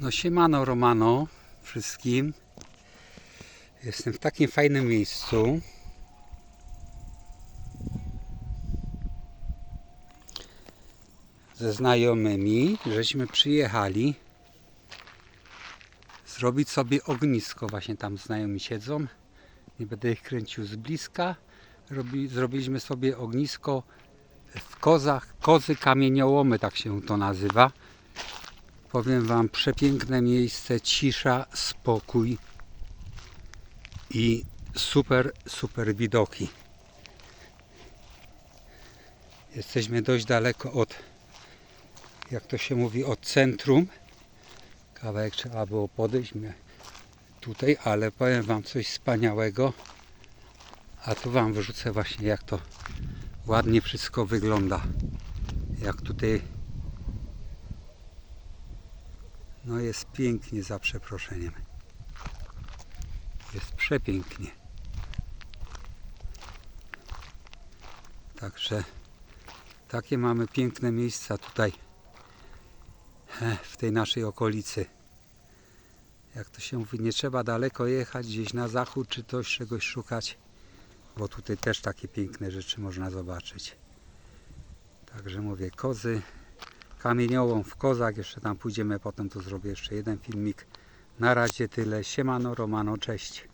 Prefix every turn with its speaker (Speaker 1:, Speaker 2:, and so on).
Speaker 1: No siemano Romano wszystkim. Jestem w takim fajnym miejscu. Ze znajomymi, żeśmy przyjechali zrobić sobie ognisko. Właśnie tam znajomi siedzą. Nie będę ich kręcił z bliska. Robi, zrobiliśmy sobie ognisko w kozach, kozy kamieniołomy, tak się to nazywa. Powiem Wam, przepiękne miejsce, cisza, spokój i super, super widoki. Jesteśmy dość daleko od, jak to się mówi, od centrum. Kawałek trzeba było podejść tutaj, ale powiem Wam coś wspaniałego. A tu Wam wyrzucę właśnie jak to ładnie wszystko wygląda. Jak tutaj no jest pięknie za przeproszeniem. Jest przepięknie. Także takie mamy piękne miejsca tutaj w tej naszej okolicy. Jak to się mówi, nie trzeba daleko jechać gdzieś na zachód czy coś czegoś szukać, bo tutaj też takie piękne rzeczy można zobaczyć. Także mówię, kozy, kamieniołom w kozach, jeszcze tam pójdziemy, potem tu zrobię jeszcze jeden filmik. Na razie tyle, siemano, romano, cześć.